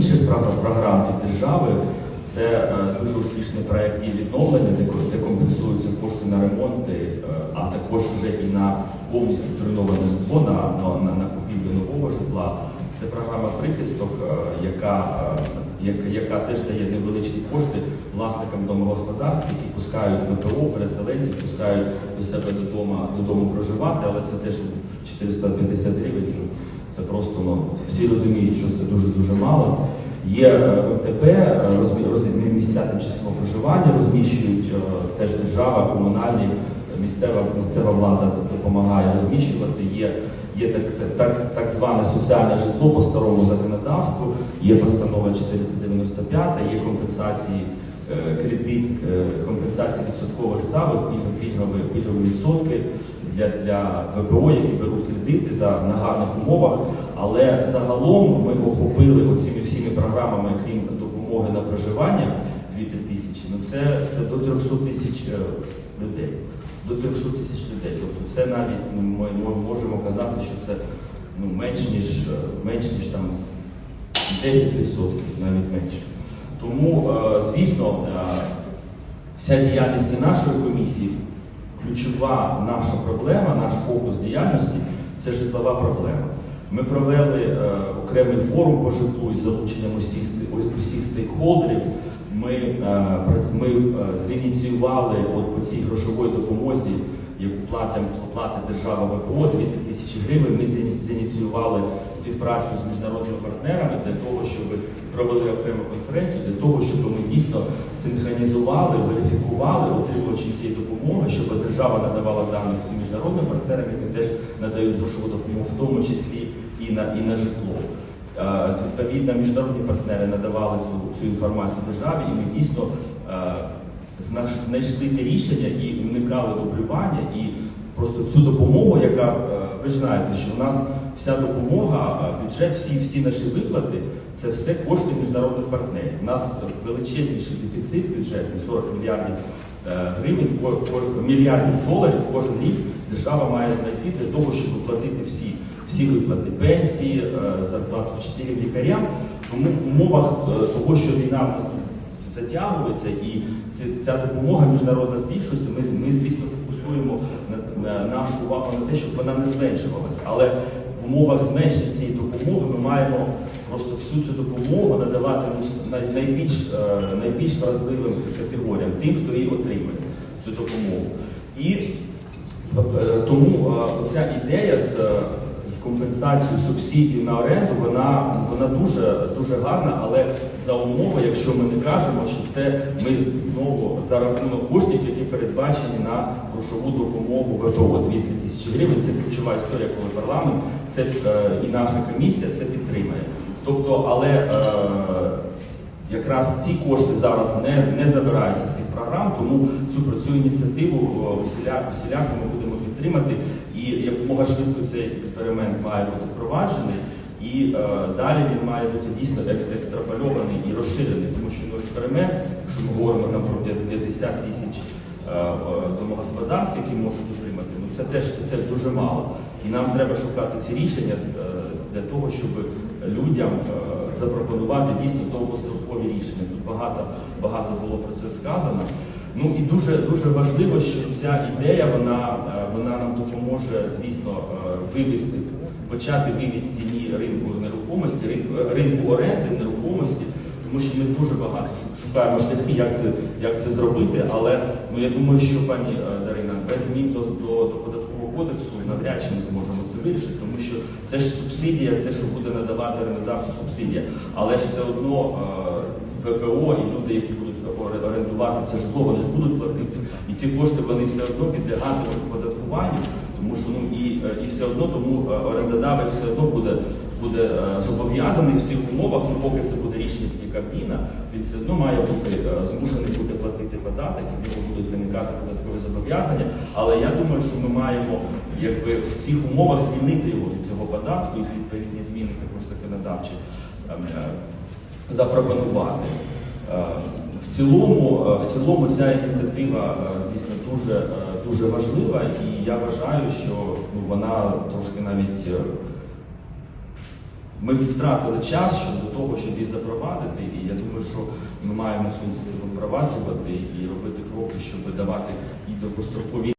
інших програм від держави. Це е, дуже успішний проект є відновлення, де, компенсуються кошти на ремонти, е, а також вже і на повністю зруйноване житло, на, на, на, купівлю нового житла. Це програма прихисток, е, яка, яка, яка теж дає невеличкі кошти власникам домогосподарств, які пускають ВПО, переселенців, пускають до себе додому, додому проживати, але це теж 450 гривень. Це, просто ну, всі розуміють, що це дуже-дуже мало. Є е, МТП, е, розмі- місця тимчасового проживання, розміщують е, теж держава, комунальні, місцева, місцева влада допомагає розміщувати. Є, є так, так, так, зване соціальне житло по старому законодавству, є постанова 495, є компенсації кредит, компенсації відсоткових ставок, пільгові, пільгові відсотки для, для ВПО, які беруть кредити за на гарних умовах. Але загалом ми охопили оціми всіми програмами, крім допомоги на проживання 2 тисячі. Ну це, це до 300 тисяч е, людей. До 300 тисяч людей. Тобто це навіть ну, ми, ми можемо казати, що це ну, менш ніж е, менш ніж там 10%, навіть менше. Тому, е, звісно, вся діяльність нашої комісії, ключова наша проблема, наш фокус діяльності це житлова проблема. Ми провели е, окремий форум по житлу із залученням усіх, усіх стейкхолдерів. Ми, е, ми е, зініціювали от по цій грошовій допомозі, яку платять, платить держава ВПО, 2 тисячі гривень. Ми зіні- зініціювали співпрацю з міжнародними партнерами для того, щоб провели окрему конференцію, для того, щоб ми дійсно синхронізували, верифікували отримувачі цієї допомоги, щоб держава надавала даних всім міжнародним партнерам, які теж надають грошову допомогу, в тому числі і на, і на житло. Відповідно, міжнародні партнери надавали цю, цю інформацію державі, і ми дійсно знайшли те рішення і уникали дублювання. І просто цю допомогу, яка ви ж знаєте, що в нас вся допомога, бюджет, всі, всі наші виплати це все кошти міжнародних партнерів. У нас величезніший дефіцит бюджетний 40 мільярдів е, гривень, мільярдів доларів кожен рік держава має знайти для того, щоб оплатити всі, всі виплати пенсії, е, зарплату вчителів лікарям. Тому в умовах е, того, що війна в нас затягується і ця допомога міжнародна збільшується, ми, ми звісно фокусуємо на, на нашу увагу на те, щоб вона не зменшувалася. Але в умовах зменшення цієї допомоги ми маємо просто всю цю допомогу надавати ну, найбільш, е, найбільш вразливим категоріям, тим, хто її отримує цю допомогу. І е, тому е, оця ідея з, з компенсацією субсидій на оренду, вона, вона дуже, дуже гарна, але за умови, якщо ми не кажемо, що це ми знову за рахунок коштів, які передбачені на грошову допомогу ВПО 2 тисячі гривень. Це ключова історія, коли парламент це е, і наша комісія це підтримає. Тобто, але е, якраз ці кошти зараз не, не забираються з цих програм, тому цю про цю ініціативу е, усіляко, усіляко ми будемо підтримати. І якомога швидко цей експеримент має бути впроваджений. І е, далі він має бути дійсно екс- екстрапольований і розширений, тому що експеримент, якщо ми говоримо там про 50 тисяч е, е, домогосподарств, які можуть отримати, ну це теж це теж дуже мало. І нам треба шукати ці рішення для того, щоб людям запропонувати дійсно довгострокові рішення. Тут багато багато було про це сказано. Ну і дуже дуже важливо, що ця ідея вона, е, вона нам допоможе, звісно, е, вивести, почати вивід з тіні ринку нерухомості, ринку, ринку оренди нерухомості, тому що ми дуже багато шукаємо шляхи, як це, як це зробити. Але ну я думаю, що пані е, Дарина, без змін до, до, до податкового кодексу навряд чи ми зможемо це вирішити, тому що це ж субсидія, це що буде надавати організацію субсидія, але ж все одно е, ВПО і люди, які будуть орендувати це житло, вони ж будуть платити. І ці кошти вони все одно підлягатимуть оподаткуванню, тому що ну і, е, і все одно тому е, орендодавець все одно буде, буде зобов'язаний в цих умовах, ну поки це буде рішення тільки Кабміна, він все одно має бути змушений буде платити податок, і в нього будуть виникати податкові зобов'язання. Але я думаю, що ми маємо якби в цих умовах звільнити його від цього податку і відповідні зміни також законодавчі ем, е, запропонувати. Е, В цілому, е, в цілому ця ініціатива, звісно, дуже, дуже важлива, і я вважаю, що ну, вона трошки навіть ми втратили час щодо того, щоб її запровадити, і я думаю, що ми маємо цю ініціативу впроваджувати і робити кроки, щоб давати і довгострокові